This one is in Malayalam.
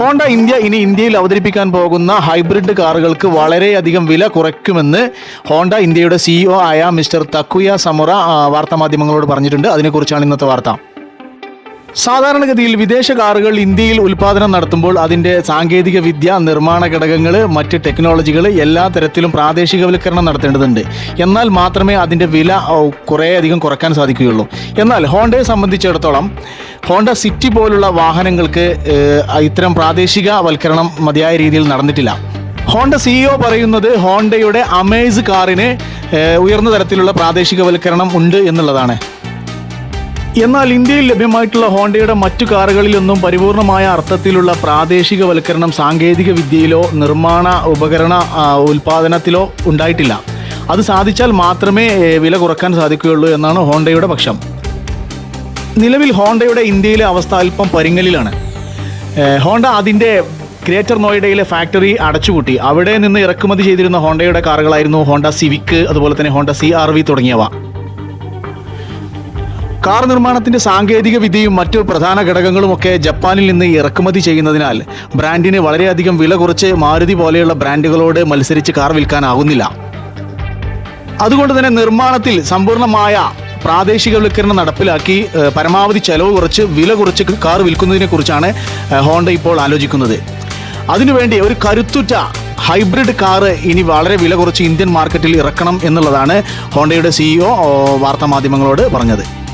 ഹോണ്ട ഇന്ത്യ ഇനി ഇന്ത്യയിൽ അവതരിപ്പിക്കാൻ പോകുന്ന ഹൈബ്രിഡ് കാറുകൾക്ക് വളരെയധികം വില കുറയ്ക്കുമെന്ന് ഹോണ്ട ഇന്ത്യയുടെ സിഇഒ ആയ മിസ്റ്റർ തക്കുയ സമുറ വാർത്താമാധ്യമങ്ങളോട് പറഞ്ഞിട്ടുണ്ട്. അതിനെക്കുറിച്ചാണ് ഇന്നത്തെ വാർത്ത. സാധാരണഗതിയിൽ വിദേശ കാറുകൾ ഇന്ത്യയിൽ ഉൽപാദനം നടത്തുമ്പോൾ അതിന്റെ സാങ്കേതിക വിദ്യ നിർമ്മാണ ഘടകങ്ങൾ മറ്റ് ടെക്നോളജികൾ എല്ലാ തരത്തിലും പ്രാദേശികവൽക്കരണം നടത്തേണ്ടതുണ്ട്. എന്നാൽ മാത്രമേ അതിന്റെ വില കുറേയധികം കുറയ്ക്കാൻ സാധിക്കുകയുള്ളൂ. എന്നാൽ ഹോണ്ടയെ സംബന്ധിച്ചിടത്തോളം ഹോണ്ട സിറ്റി പോലുള്ള വാഹനങ്ങൾക്ക് ഇത്തരം പ്രാദേശികവൽക്കരണം മതിയായ രീതിയിൽ നടന്നിട്ടില്ല. ഹോണ്ട സിഇഒ പറയുന്നത് ഹോണ്ടയുടെ അമേസ് കാറിന് ഉയർന്ന തരത്തിലുള്ള പ്രാദേശികവൽക്കരണം ഉണ്ട് എന്നുള്ളതാണ്. എന്നാൽ ഇന്ത്യയിൽ ലഭ്യമായിട്ടുള്ള ഹോണ്ടയുടെ മറ്റു കാറുകളിലൊന്നും പരിപൂർണമായ അർത്ഥത്തിലുള്ള പ്രാദേശികവൽക്കരണം സാങ്കേതിക വിദ്യയിലോ നിർമ്മാണ ഉപകരണ ഉൽപാദനത്തിലോ ഉണ്ടായിട്ടില്ല. അത് സാധിച്ചാൽ മാത്രമേ വില കുറയ്ക്കാൻ സാധിക്കുകയുള്ളൂ എന്നാണ് ഹോണ്ടയുടെ പക്ഷം. നിലവിൽ ഹോണ്ടയുടെ ഇന്ത്യയിലെ അവസ്ഥ അല്പം പരിങ്ങലിലാണ്. ഹോണ്ട അതിന്റെ ഗ്രേറ്റർ നോയിഡയിലെ ഫാക്ടറി അടച്ചുപൂട്ടി. അവിടെ നിന്ന് ഇറക്കുമതി ചെയ്തിരുന്ന ഹോണ്ടയുടെ കാറുകളായിരുന്നു ഹോണ്ട സിവിക്ക് അതുപോലെ തന്നെ ഹോണ്ട സി തുടങ്ങിയവ. കാർ നിർമ്മാണത്തിന്റെ സാങ്കേതിക വിദ്യയും മറ്റു പ്രധാന ഘടകങ്ങളും ഒക്കെ ജപ്പാനിൽ നിന്ന് ഇറക്കുമതി ചെയ്യുന്നതിനാൽ ബ്രാൻഡിന് വളരെയധികം വില കുറച്ച് മാരുതി പോലെയുള്ള ബ്രാൻഡുകളോട് മത്സരിച്ച് കാർ വിൽക്കാനാകുന്നില്ല അതുകൊണ്ട് തന്നെ നിർമ്മാണത്തിൽ സമ്പൂർണമായ പ്രാദേശികവൽക്കരണം നടപ്പിലാക്കി പരമാവധി ചെലവ് കുറച്ച് വില കുറച്ച് കാർ വിൽക്കുന്നതിനെ കുറിച്ചാണ് ഹോണ്ട ഇപ്പോൾ ആലോചിക്കുന്നത്. അതിനുവേണ്ടി ഒരു കരുത്തുറ്റ ഹൈബ്രിഡ് കാർ ഇനി വളരെ വില കുറച്ച് ഇന്ത്യൻ മാർക്കറ്റിൽ ഇറക്കണം എന്നുള്ളതാണ് ഹോണ്ടയുടെ സിഇഒ വാർത്താമാധ്യമങ്ങളോട് പറഞ്ഞത്.